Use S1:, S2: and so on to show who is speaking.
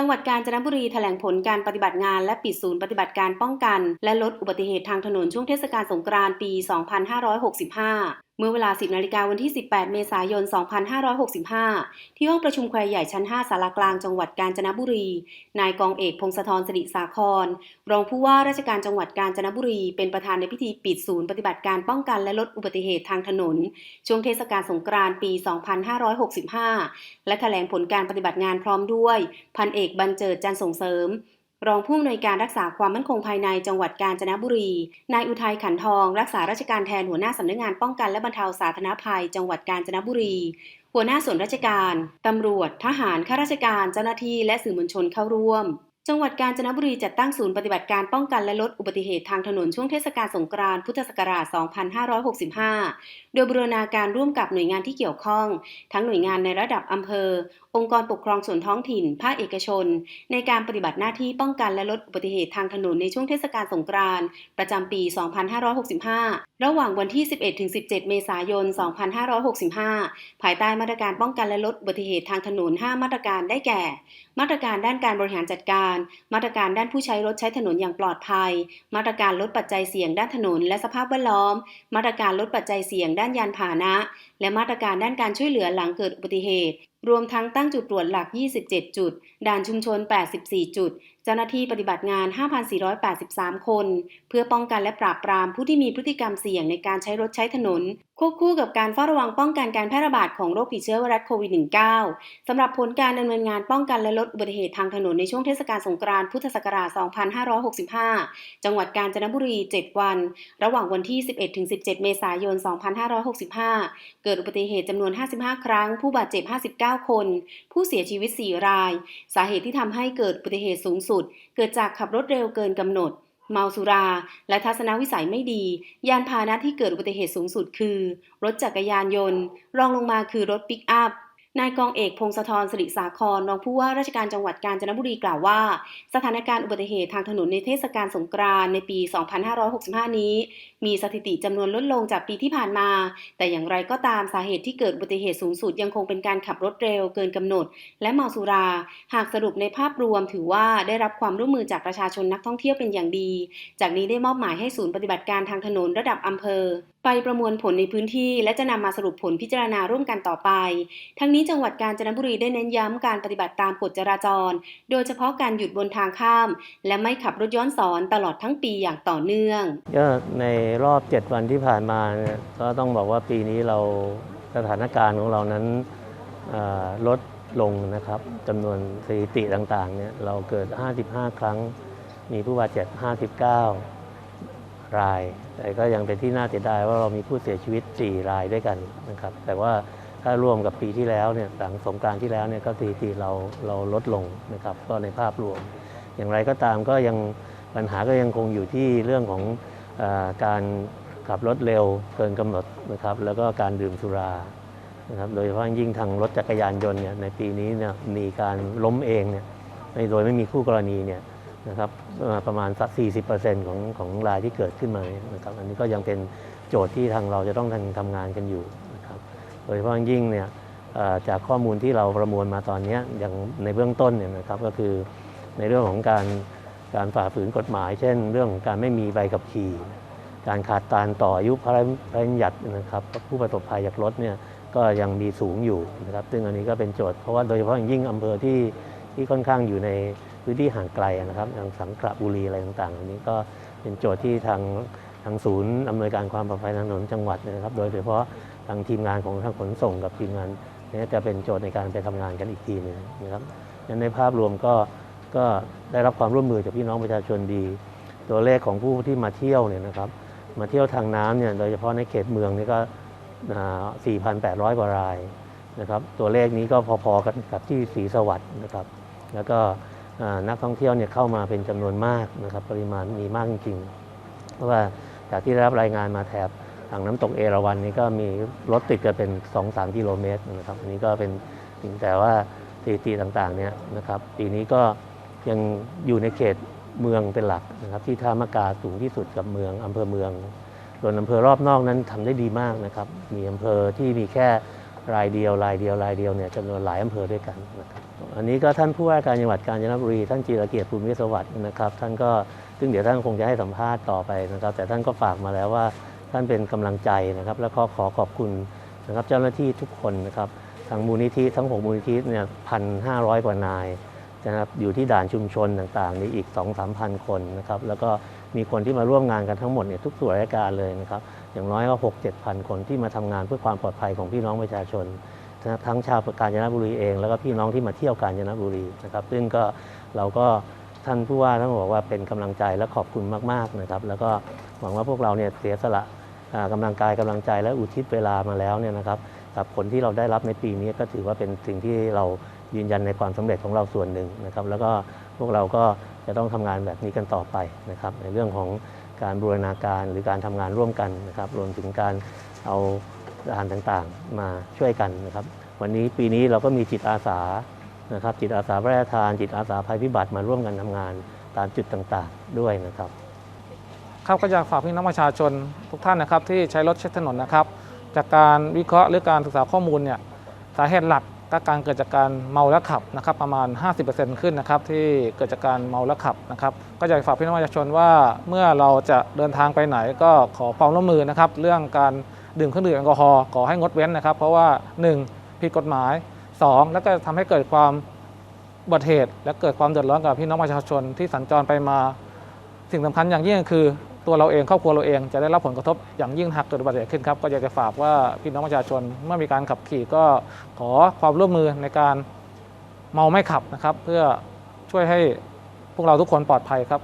S1: จังหวัดกาญจนบุรีแถลงผลการปฏิบัติงาน และปิดศูนย์ปฏิบัติการป้องกัน และลดอุบัติเหตุทางถนนช่วงเทศกาลสงกรานต์ปี 2565 เมื่อเวลา 10 นาฬิกาวันที่ 18 เมษายน 2565 ที่ห้องประชุมแควใหญ่ชั้น 5 สารากลางจังหวัดกาญจนบุรี นายกองเอกพงศธรสิริสาคร รองผู้ว่าราชการจังหวัดกาญจนบุรี เป็นประธานในพิธีปิดศูนย์ปฏิบัติการป้องกันและลดอุบัติเหตุทางถนน ช่วงเทศกาลสงกรานต์ปี 2565 และแถลงผลการปฏิบัติงานพร้อมด้วย พันเอกบรรเจิดจันทร์ส่งเสริม รองผู้อำนวยการรักษาความมั่นคงภายในจังหวัดกาญจนบุรี นายอุทัยขันทอง รักษาราชการแทนหัวหน้าสำนักงานป้องกันและบรรเทาสาธารณภัย จังหวัดกาญจนบุรี หัวหน้าส่วนราชการ ตำรวจ ทหาร ข้าราชการ เจ้าหน้าที่ และสื่อมวลชนเข้าร่วม จังหวัดกาญจนบุรีจัดตั้งศูนย์ปฏิบัติการป้องกันและลดอุบัติเหตุทางถนนช่วงเทศกาลสงกรานต์พุทธศักราช 2565 โดยบูรณาการร่วมกับหน่วยงานที่เกี่ยวข้อง ทั้งหน่วยงานในระดับอำเภอ องค์กรปกครองส่วนท้องถิ่น ภาคเอกชน ในการปฏิบัติหน้าที่ป้องกันและลดอุบัติเหตุทางถนนในช่วงเทศกาลสงกรานต์ประจำปี 2565 ระหว่างวันที่ 11-17 เมษายน 2565 ภายใต้มาตรการป้องกันและลดอุบัติเหตุทางถนน 5 มาตรการได้แก่ มาตรการด้านการบริหารจัดการ มาตรการด้านผู้ใช้รถใช้ถนนอย่างปลอดภัย มาตรการลดปัจจัยเสี่ยงด้านถนน และสภาพแวดล้อม มาตรการลดปัจจัยเสี่ยงด้านยานพาหนะ และมาตรการด้านการช่วยเหลือหลังเกิดอุบัติเหตุ รวมทั้งตั้งจุดตรวจหลัก 27 จุด ด่านชุมชน 84 จุด จ้าหน้าที่ปฏิบัติงาน 5,483 คน เพื่อป้องกันและปราบปรามผู้ที่มีพฤติกรรมเสี่ยงในการใช้รถใช้ถนน ควบคู่กับการเฝ้าระวังป้องกันการแพร่ระบาดของโรคติดเชื้อไวรัสโควิด -19 สำหรับผลการดำเนินงานป้องกันและลดอุบัติเหตุทางถนนในช่วงเทศกาลสงกรานต์พุทธศักราช 2565 จังหวัดกาญจนบุรี 7 วัน ระหว่างวันที่ 11-17 เมษายน 2565 เกิดอุบัติเหตุจำนวน 55 ครั้ง ผู้บาดเจ็บ 59 คน ผู้เสียชีวิต 4 ราย สาเหตุที่ทำให้เกิดอุบัติเหตุสูงสุดเกิดจากขับรถเร็วเกินกำหนด เมาสุรา และทัศนวิสัยไม่ดี ยานพาหนะที่เกิดอุบัติเหตุสูงสุดคือ รถจักรยานยนต์ รองลงมาคือรถปิกอัพ นายกองเอกพงศธรสิริสาครรองผู้ว่าราชการจังหวัดกาญจนบุรีกล่าวว่า สถานการณ์อุบัติเหตุทางถนนในเทศกาลสงกรานในปี 2565 นี้ มีสถิติจำนวนลดลงจากปีที่ผ่านมา แต่อย่างไรก็ตามสาเหตุที่เกิดอุบัติเหตุสูงสุดยังคงเป็นการขับรถเร็วเกินกำหนด และเมาสุรา หากสรุปในภาพรวมถือว่าได้รับความร่วมมือจากประชาชนนักท่องเที่ยวเป็นอย่างดี จากนี้ได้มอบหมายให้ศูนย์ปฏิบัติการทางถนนระดับอำเภอไปประมวลผลในพื้นที่ และจะนำมาสรุปผลพิจารณาร่วมกันต่อไป ทั้งนี้จังหวัดกาญจนบุรีได้เน้นย้ำการปฏิบัติตามกฎจราจร โดยเฉพาะการหยุดบนทางข้าม และไม่ขับรถย้อนสอนตลอดทั้งปีอย่างต่อเนื่อง
S2: ก็ในรอบ 7 วันที่ผ่านมาก็ต้องบอกว่าปีนี้เราสถานการณ์ของเรานั้นลดลงนะครับจำนวนสถิติต่างๆเนี่ยเราเกิด 55 ครั้ง มีผู้บาดเจ็บ 59 ราย แต่ก็ยังเป็นที่น่าเสียดายว่าเรามีผู้เสียชีวิต 4 รายด้วยกันนะครับ แต่ว่าถ้ารวมกับปีที่แล้วเนี่ยหลังสงกานต์ที่แล้วเนี่ยก็สถิติเราเราลดลงนะครับ ก็ในภาพรวม อย่างไรก็ตามก็ยังปัญหาก็ยังคงอยู่ที่เรื่องของอการขับรถเร็วเกินกำหนดนะครับ แล้วก็การดื่มสุรานะครับโดยเฉพาะยิ่งทางรถจักรยานยนต์เนี่ยในปีนี้เนี่ยมีการล้มเองเนี่ยโดยไม่มีคู่กรณีเนี่ย นะครับประมาณสัก 40%ของของรายที่เกิดขึ้นมาเนี่ยนะครับอันนี้ก็ยังเป็นโจทย์ที่ทางเราจะต้องทำทำงานกันอยู่นะครับโดยเฉพาะยิ่งเนี่ยจากข้อมูลที่เราประมวลมาตอนนี้อย่างในเบื้องต้นเนี่ยนะครับก็คือในเรื่องของการการฝ่าฝืนกฎหมาย เช่น เรื่องของการไม่มีใบขับขี่ การขาดการต่ออายุพระราชบัญญัตินะครับผู้ประสบภัยจากรถเนี่ยก็ยังมีสูงอยู่นะครับซึ่งอันนี้ก็เป็นโจทย์เพราะว่าโดยเฉพาะอย่างยิ่งอำเภอที่ที่ค่อนข้างอยู่ใน พื้นที่ห่างไกลนะครับอย่างสังขละบุรีอะไรต่างๆอันนี้ก็เป็นโจทย์ที่ทางทางศูนย์อำนวยการความปลอดภัยทางถนนจังหวัดนะครับ โดยเฉพาะทางทีมงานของทางขนส่งกับทีมงานนี่จะเป็นโจทย์ในการไปทำงานกันอีกทีหนึงนะครับงั้นในภาพรวมก็ก็ได้รับความร่วมมือจากพี่น้องประชาชนดี ตัวเลขของผู้ที่มาเที่ยวเนี่ยนะครับมาเที่ยวทางน้ำเนี่ยโดยเฉพาะในเขตเมืองนี่ก็อ่า4,800 กว่ารายนะครับตัวเลขนี้ก็พอๆกันกับที่ศรีสวัสดิ์นะครับ แล้วก็ นักท่องเที่ยวเนี่ยเข้ามาเป็นจำนวนมากนะครับปริมาณมีมากจริงๆ เพราะว่าจากที่ได้รับรายงานมาแถบทางน้ำตกเอราวัณนี่ก็มีรถติดกันเป็น 2-3 กิโลเมตรนะครับอันนี้ก็เป็นสิ่งแต่ว่าสถิติต่างๆเนี่ยนะครับปีนี้ก็ยังอยู่ในเขตเมืองเป็นหลักนะครับที่ท่ามกาสูงที่สุดกับเมืองอำเภอเมืองส่วนอำเภอรอบนอกนั้นทำได้ดีมากนะครับมีอำเภอที่มีแค่ รายเดียวรายเดียวรายเดียวเนี่ยจำนวนหลายอำเภอด้วยกันนะครับอันนี้ก็ท่านผู้ว่าการจังหวัดกาญจนบุรีท่านจีรเกียรติภูมิสวัสดิ์นะครับ ท่านก็ซึ่งเดี๋ยวท่านคงจะให้สัมภาษณ์ต่อไปนะครับ แต่ท่านก็ฝากมาแล้วว่าท่านเป็นกำลังใจนะครับ แล้วก็ขอขอบคุณนะครับเจ้าหน้าที่ทุกคนนะครับทางมูลนิธิทั้ง 6 มูลนิธิเนี่ยพันห้าร้อยกว่านาย นะครับอยู่ที่ด่านชุมชนต่างๆนี่อีก 2 3 0 0 0คนนะครับแล้วก็มีคนที่มาร่วมงานกันทั้งหมดเนี่ยทุกส่วนราชการเลยนะครับอย่างน้อยก็6 7 0 0 0คนที่มาทำงานเพื่อความปลอดภัยของพี่น้องประชาชนทั้งชาวกาญจนบุรีเอง แล้วก็พี่น้องที่มาเที่ยวกาญจนบุรีนะครับซึ่งก็เราก็ท่านผู้ว่าท่านบอกว่าเป็นกำลังใจและขอบคุณมากๆนะครับแล้วก็หวังว่าพวกเราเนี่ยเสียสละอ่าลังกายกำลังใจและอุทิศเวลามาแล้วเนี่ยนะครับกับผลที่เราได้รับในปีนี้ก็ถือว่าเป็นสิ่งที่เรา ยืนยันในความสำเร็จของเราส่วนหนึ่งนะครับ แล้วก็พวกเราก็จะต้องทำงานแบบนี้กันต่อไปนะครับ ในเรื่องของการบูรณาการหรือการทำงานร่วมกันนะครับ รวมถึงการเอาสถานต่างๆมาช่วยกันนะครับ วันนี้ปีนี้เราก็มีจิตอาสานะครับ จิตอาสาพระราชทาน จิตอาสาภัยพิบัติมาร่วมกันทำงานตามจุดต่างๆด้วยนะครับ
S3: ครับก็อยากฝากพี่น้องประชาชนทุกท่านนะครับ ที่ใช้รถใช้ถนนนะครับ จากการวิเคราะห์หรือการศึกษาข้อมูลเนี่ยสาเหตุหลัก ก็การเกิดจากการเมาแล้วขับนะครับประมาณ 50%ขึ้นนะครับที่เกิดจากการเมาแล้วขับนะครับก็อยากฝากพี่น้องประชาชนว่าเมื่อเราจะเดินทางไปไหนก็ขอความร่วมมือนะครับเรื่องการดื่มเครื่องดื่มแอลกอฮอล์ขอให้งดเว้นนะครับ เพราะว่า 1. ผิดกฎหมาย 2. แล้วก็ทำให้เกิดความอุบัติเหตุ และเกิดความเดือดร้อนกับพี่น้องประชาชนที่สัญจรไปมา สิ่งสำคัญอย่างยิ่งคือ ตัวเราเองครอบครัวเราเองจะได้รับผลกระทบอย่างยิ่งหากเกิดอุบัติเหตุขึ้นครับก็อยากจะฝากว่าพี่น้องประชาชนเมื่อมีการขับขี่ก็ขอความร่วมมือในการเมาไม่ขับนะครับ เพื่อช่วยให้พวกเราทุกคนปลอดภัยครับ